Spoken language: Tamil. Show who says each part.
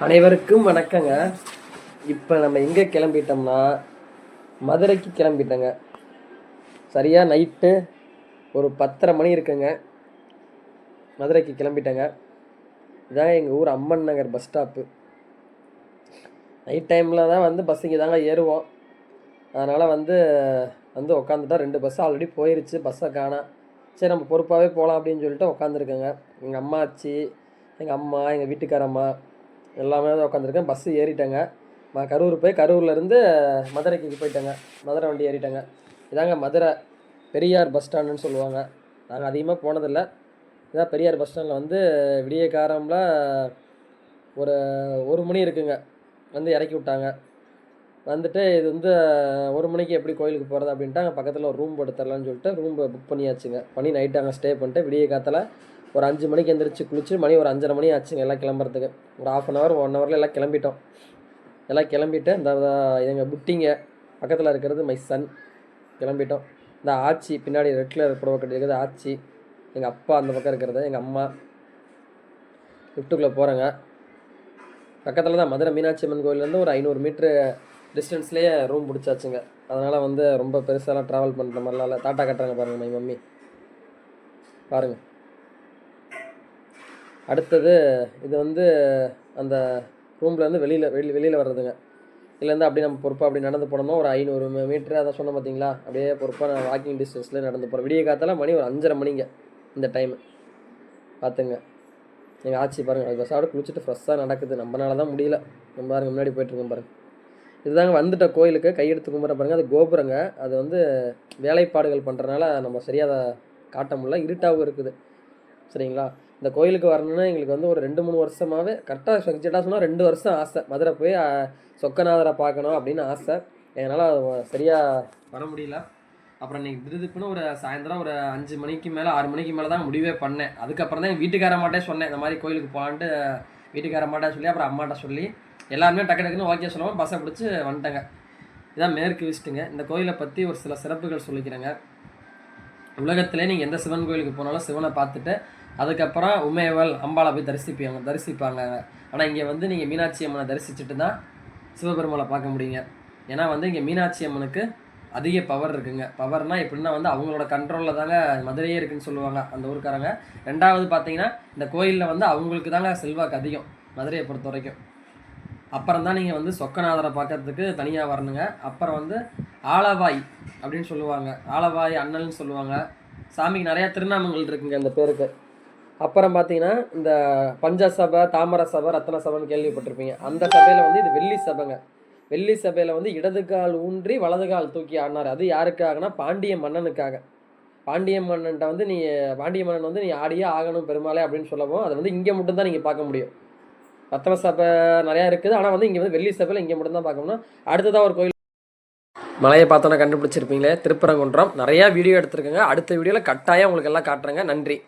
Speaker 1: அனைவருக்கும் வணக்கங்க. இப்போ நம்ம எங்கே கிளம்பிட்டோம்னா மதுரைக்கு கிளம்பிட்டோங்க. சரியாக நைட்டு ஒரு பத்தரை மணி இருக்குங்க. மதுரைக்கு கிளம்பிட்டேங்க. இதாங்க எங்கள் ஊர் Amman Nagar bus stop night டைமில் தான் வந்து பஸ் இங்கே தாங்க ஏறுவோம். அதனால் வந்து வந்து உக்காந்துட்டா ரெண்டு பஸ் ஆல்ரெடி போயிருச்சு பஸ்ஸை காணோம் சரி நம்ம பொறுப்பாகவே போகலாம் அப்படின்னு சொல்லிட்டு உட்காந்துருக்கேங்க எங்கள் அம்மாச்சி எங்கள் அம்மா எங்கள் வீட்டுக்காரம்மா எல்லாமே வந்து உட்காந்துருக்கேன் பஸ்ஸு ஏறிட்டேங்க. நான் கரூர் போய் கரூர்லேருந்து மதுரைக்கு போயிட்டேங்க. மதுரை வண்டி ஏறிட்டேங்க. இதாங்க மதுரை. பெரியார் பஸ் ஸ்டாண்டுன்னு சொல்லுவாங்க. நாங்கள் அதிகமாக போனதில்லை. இதான் பெரியார் பஸ் ஸ்டாண்டில் வந்து விடிய காரம்ல ஒரு ஒரு மணி இருக்குங்க. வந்து இறக்கி விட்டாங்க. வந்துட்டு இது வந்து ஒரு மணிக்கு எப்படி கோயிலுக்கு போகிறது அப்படின்ட்டு அங்கே பக்கத்தில் ஒரு ரூம் போட்டு தரலான்னு சொல்லிட்டு ரூம் புக் பண்ணியாச்சுங்க. பண்ணி நைட்டு அங்கே ஸ்டே பண்ணிட்டு விடிய காத்தில் ஒரு அஞ்சு மணிக்கு எந்திரிச்சு குளிச்சு மணி ஒரு அஞ்சரை மணி ஆச்சுங்க எல்லாம் கிளம்புறதுக்கு. ஒரு ஆஃப் அன் ஹவர் ஒன் ஹவரில் எல்லாம் கிளம்பிட்டோம். எல்லாம் கிளம்பிட்டு இந்த எங்கள் புட்டிங்க பக்கத்தில் இருக்கிறது மை சன் கிளம்பிட்டோம். இந்த ஆச்சி பின்னாடி ரெட் கலர் புடவை ஆச்சி. எங்கள் அப்பா அந்த பக்கம் இருக்கிறது எங்கள் அம்மா. லிஃப்ட்டுக்குள்ளே போகிறேங்க பக்கத்தில் தான் மதுரை மீனாட்சி அம்மன் கோயிலேருந்து ஒரு ஐநூறு மீட்ரு டிஸ்டன்ஸ்லேயே ரூம் பிடிச்சாச்சுங்க. அதனால் வந்து ரொம்ப பெருசாலாம் ட்ராவல் பண்ணுற மாதிரிலாம் இல்லை. டாட்டா கட்டுறாங்க பாருங்கள் மை மம்மி பாருங்கள் அடுத்தது இது வந்து அந்த ரூம்லேருந்து வெளியில் வெளி வெளியில் வர்றதுங்க. இதுலேருந்து அப்படியே நம்ம பொறுப்பாக அப்படி நடந்து போனோம்னா ஒரு ஐநூறு மீட்ரு அதை சொன்ன பார்த்தீங்களா அப்படியே பொறுப்பாக நான் வாக்கிங் டிஸ்டன்ஸில் நடந்து போகிறோம் விடிய காத்தால மணி ஒரு அஞ்சரை மணிங்க இந்த டைமு பார்த்துங்க எங்கள் ஆட்சி பாருங்கள் அது பஸ்ஸோட குளிச்சுட்டு ஃப்ரெஷ்ஷாக நடக்குது. நம்மளால தான் முடியல. நம்ம பாருங்க முன்னாடி போயிட்டுருக்கோம் பாருங்க. இதுதாங்க வந்துட்ட கோயிலுக்கு. கையெடுத்து கும்பிட்ற பாருங்க அது கோபுரங்க. அது வந்து வேலைப்பாடுகள் பண்ணுறனால நம்ம சரியாக அதை காட்ட முடியல. இருட்டாகவும் இருக்குது. சரிங்களா? இந்த கோயிலுக்கு வரணும்னா எங்களுக்கு வந்து ஒரு ரெண்டு மூணு வருஷமாகவே கரெக்டாக சப்ஜெக்டாக சொன்னால் ரெண்டு வருஷம் ஆசை. மதுரை போய் சொக்கநாதரை பார்க்கணும் அப்படின்னு ஆசை. எங்களால் சரியாக வர முடியல. அப்புறம் இன்றைக்கி திருதுப்புன்னு ஒரு சாயந்தரம் ஒரு அஞ்சு மணிக்கு மேலே ஆறு மணிக்கு மேலே தான் முடிவே பண்ணேன். அதுக்கப்புறம் தான் என் வீட்டுக்கார மாட்டே சொன்னேன் இந்த மாதிரி கோயிலுக்கு போகலான்ட்டு வீட்டுக்கார மாட்டே சொல்லி அப்புறம் அம்மாட்ட சொல்லி எல்லாருமே டக்கு டக்குன்னு ஓகே சொல்லாமல் பஸ்ஸை பிடிச்சி வந்துட்டேங்க. இதான் மேற்கு விசிட்டுங்க இந்த கோயிலை பற்றி ஒரு சில சிறப்புகள் சொல்லிக்கிறேங்க. உலகத்திலே நீங்கள் எந்த சிவன் கோயிலுக்கு போனாலும் சிவனை பார்த்துட்டு அதுக்கப்புறம் உமையவள் அம்பாளை போய் தரிசிப்பாங்க தரிசிப்பாங்க. ஆனால் இங்கே வந்து நீங்கள் மீனாட்சி அம்மனை தரிசிச்சுட்டு தான் சிவபெருமாளை பார்க்க முடியுங்க. ஏன்னா வந்து இங்கே மீனாட்சி அம்மனுக்கு அதிக பவர் இருக்குங்க. பவர்னால் எப்படின்னா வந்து அவங்களோட கண்ட்ரோலில் தாங்க மதுரையே இருக்குன்னு சொல்லுவாங்க அந்த ஊருக்காரங்க. ரெண்டாவது பார்த்தீங்கன்னா இந்த கோயிலில் வந்து அவங்களுக்கு தாங்க செல்வாக்கு அதிகம் மதுரையை பொறுத்த வரைக்கும். அப்புறம் தான் நீங்கள் வந்து சொக்கநாதரை பார்க்கறதுக்கு தனியாக வரணுங்க. அப்புறம் வந்து ஆலவாய் அப்படின்னு சொல்லுவாங்க. ஆலவாய் அண்ணல்னு சொல்லுவாங்க. சாமிக்கு நிறையா திருநாமங்கள் இருக்குங்க இந்த பேருக்கு. அப்புறம் பார்த்தீங்கன்னா இந்த பஞ்ச சபை தாமர சபை ரத்ன சபைன்னு கேள்விப்பட்டிருப்பீங்க. அந்த சபையில் வந்து இது வெள்ளி சபைங்க. வெள்ளி சபையில் வந்து இடது கால் ஊன்றி வலது கால் தூக்கி ஆடினார். அது யாருக்காகனா பாண்டிய மன்னனுக்காக. பாண்டிய மன்னன்ட்ட வந்து நீ பாண்டிய மன்னன் வந்து நீ ஆடியே ஆகணும் பெருமாளே அப்படின்னு சொல்லவும் அதை வந்து இங்கே மட்டும்தான் நீங்கள் பார்க்க முடியும். ரத்ன சபை நிறையா இருக்குது. ஆனால் வந்து இங்கே வந்து வெள்ளி சபையில் இங்கே மட்டும்தான் பார்க்கணும்னா அடுத்ததாக ஒரு கோயில் மலையை பார்த்தோன்னா கண்டுபிடிச்சிருப்பீங்களே திருப்பரங்குன்றம். நிறையா வீடியோ எடுத்திருக்கேங்க. அடுத்த வீடியோவில் கட்டாயம் உங்களுக்கு எல்லாம் காட்டுறேங்க. நன்றி.